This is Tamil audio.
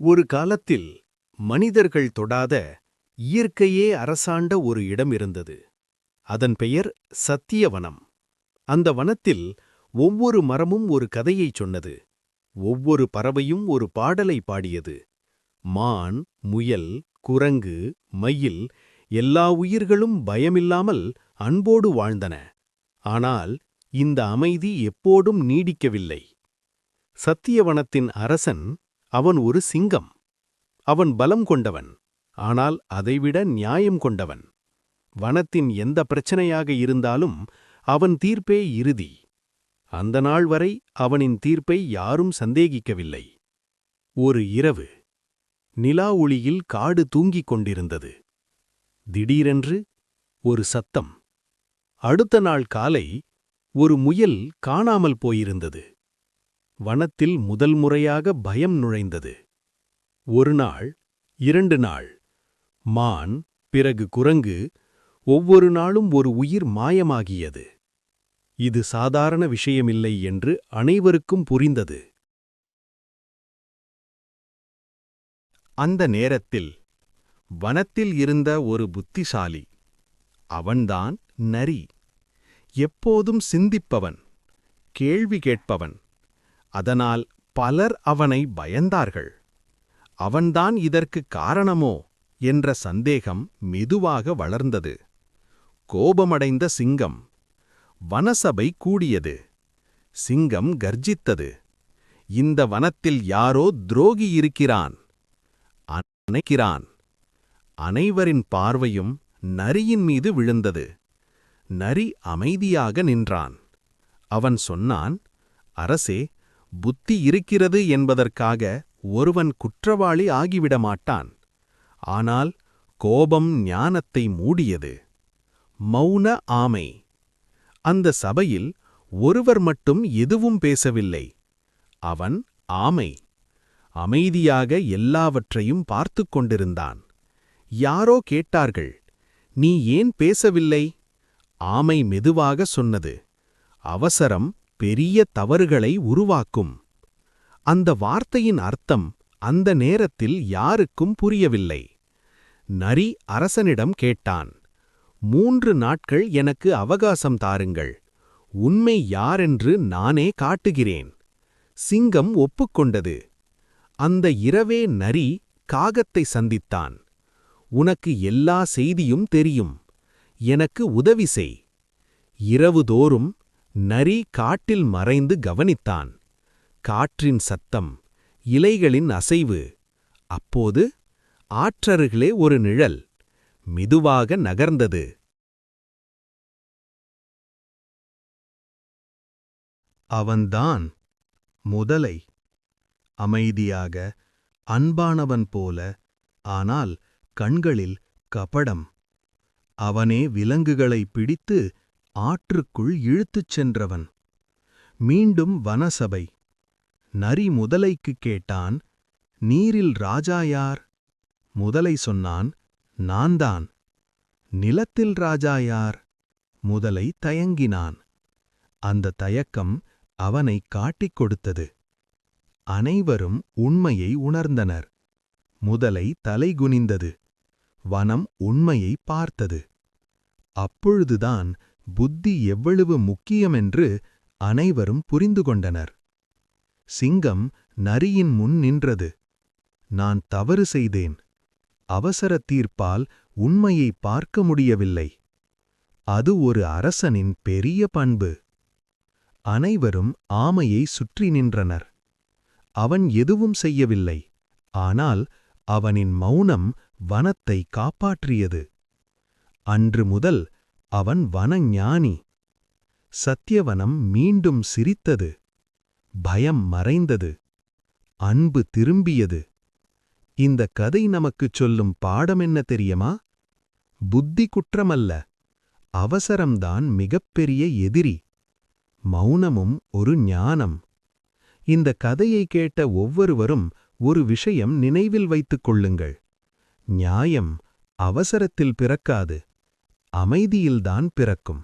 ஒரு காலத்தில் மனிதர்கள் தொடாத இயற்கையே அரசாண்ட ஒரு இடம் இருந்தது. அதன் பெயர் சத்தியவனம். அந்த வனத்தில் ஒவ்வொரு மரமும் ஒரு கதையைச் சொன்னது. ஒவ்வொரு பறவையும் ஒரு பாடலை பாடியது. மான் முயல் குரங்கு மயில் எல்லா உயிர்களும் பயமில்லாமல் அன்போடு வாழ்ந்தன. ஆனால் இந்த அமைதி எப்போதும் நீடிக்கவில்லை. சத்தியவனத்தின் அரசன் அவன் ஒரு சிங்கம். அவன் பலம் கொண்டவன் ஆனால் அதைவிட நியாயம் கொண்டவன். வனத்தின் எந்த பிரச்சனையாக இருந்தாலும் அவன் தீர்ப்பே இறுதி. அந்த நாள் வரை அவனின் தீர்ப்பை யாரும் சந்தேகிக்கவில்லை. ஒரு இரவு நிலா ஒளியில் காடு தூங்கிக் கொண்டிருந்தது. திடீரென்று ஒரு சத்தம். அடுத்த நாள் காலை ஒரு முயல் காணாமல் போயிருந்தது. வனத்தில் முதல் முறையாக பயம் நுழைந்தது. ஒரு நாள் இரண்டு நாள் மான் பிறகு குரங்கு ஒவ்வொரு நாளும் ஒரு உயிர் மாயமாகியது. இது சாதாரண விஷயமில்லை என்று அனைவருக்கும் புரிந்தது. அந்த நேரத்தில் வனத்தில் இருந்த ஒரு புத்திசாலி அவன்தான் நரி. எப்போதும் சிந்திப்பவன் கேள்வி கேட்பவன். அதனால் பலர் அவனை பயந்தார்கள். அவன்தான் இதற்கு காரணமோ என்ற சந்தேகம் மெதுவாக வளர்ந்தது. கோபமடைந்த சிங்கம் வனசபை கூடியது. சிங்கம் கர்ஜித்தது. இந்த வனத்தில் யாரோ துரோகி இருக்கிறான். அணைக்கிறான். அனைவரின் பார்வையும் நரியின் மீது விழுந்தது. நரி அமைதியாக நின்றான். அவன் சொன்னான் அரசே புத்தி இருக்கிறது என்பதற்காக ஒருவன் குற்றவாளி ஆகிவிட மாட்டான் ஆனால் கோபம் ஞானத்தை மூடியது. மௌன ஆமை. அந்த சபையில் ஒருவர் மட்டும் எதுவும் பேசவில்லை. அவன் ஆமை. அமைதியாக எல்லாவற்றையும் பார்த்துக் கொண்டிருந்தான். யாரோ கேட்டார்கள் நீ ஏன் பேசவில்லை? ஆமை மெதுவாக சொன்னது அவசரம் பெரிய தவறுகளை உருவாக்கும். அந்த வார்த்தையின் அர்த்தம் அந்த நேரத்தில் யாருக்கும் புரியவில்லை. நரி அரசனிடம் கேட்டான் மூன்று நாட்கள் எனக்கு அவகாசம் தாருங்கள். உண்மை யாரென்று நானே காட்டுகிறேன். சிங்கம் ஒப்புக்கொண்டது. அந்த இரவே நரி காகத்தை சந்தித்தான். உனக்கு எல்லா செய்தியும் தெரியும். எனக்கு உதவி செய். இரவுதோறும் நரி காட்டில் மறைந்து கவனித்தான். காற்றின் சத்தம் இலைகளின் அசைவு. அப்போது ஆற்றருகிலே ஒரு நிழல் மெதுவாக நகர்ந்தது. அவன்தான் முதலை. அமைதியாக அன்பானவன் போல ஆனால் கண்களில் கபடம். அவனே விலங்குகளை பிடித்து ஆற்றுக்குள் இழுத்துச் சென்றவன். மீண்டும் வனசபை. நரி முதலைக்குக் கேட்டான் நீரில் ராஜா யார்? முதலை சொன்னான் நான்தான். நிலத்தில் ராஜா யார்? முதலை தயங்கினான். அந்த தயக்கம் அவனை காட்டிக் கொடுத்தது. அனைவரும் உண்மையை உணர்ந்தனர். முதலை தலைகுனிந்தது வனம் உண்மையை பார்த்தது. அப்பொழுதுதான் புத்தி எவ்வளவு முக்கியமென்று அனைவரும் புரிந்து கொண்டனர் சிங்கம் நரியின் முன் நின்றது. நான் தவறு செய்தேன். அவசர தீர்ப்பால் உண்மையை பார்க்க முடியவில்லை. அது ஒரு அரசனின் பெரிய பண்பு. அனைவரும் ஆமையை சுற்றி நின்றனர். அவன் எதுவும் செய்யவில்லை. ஆனால் அவனின் மௌனம் வனத்தை காப்பாற்றியது. அன்று முதல் அவன் வனஞானி. சத்தியவனம் மீண்டும் சிரித்தது. பயம் மறைந்தது. அன்பு திரும்பியது. இந்த கதை நமக்குச் சொல்லும் பாடம் என்ன தெரியுமா? புத்தி குற்றமல்ல. அவசரம்தான் மிகப்பெரிய எதிரி. மௌனமும் ஒரு ஞானம். இந்த கதையை கேட்ட ஒவ்வொருவரும் ஒரு விஷயம் நினைவில் வைத்துக் கொள்ளுங்கள். நியாயம் அவசரத்தில் பிறக்காது. அமைதியில்தான் பிறக்கும்.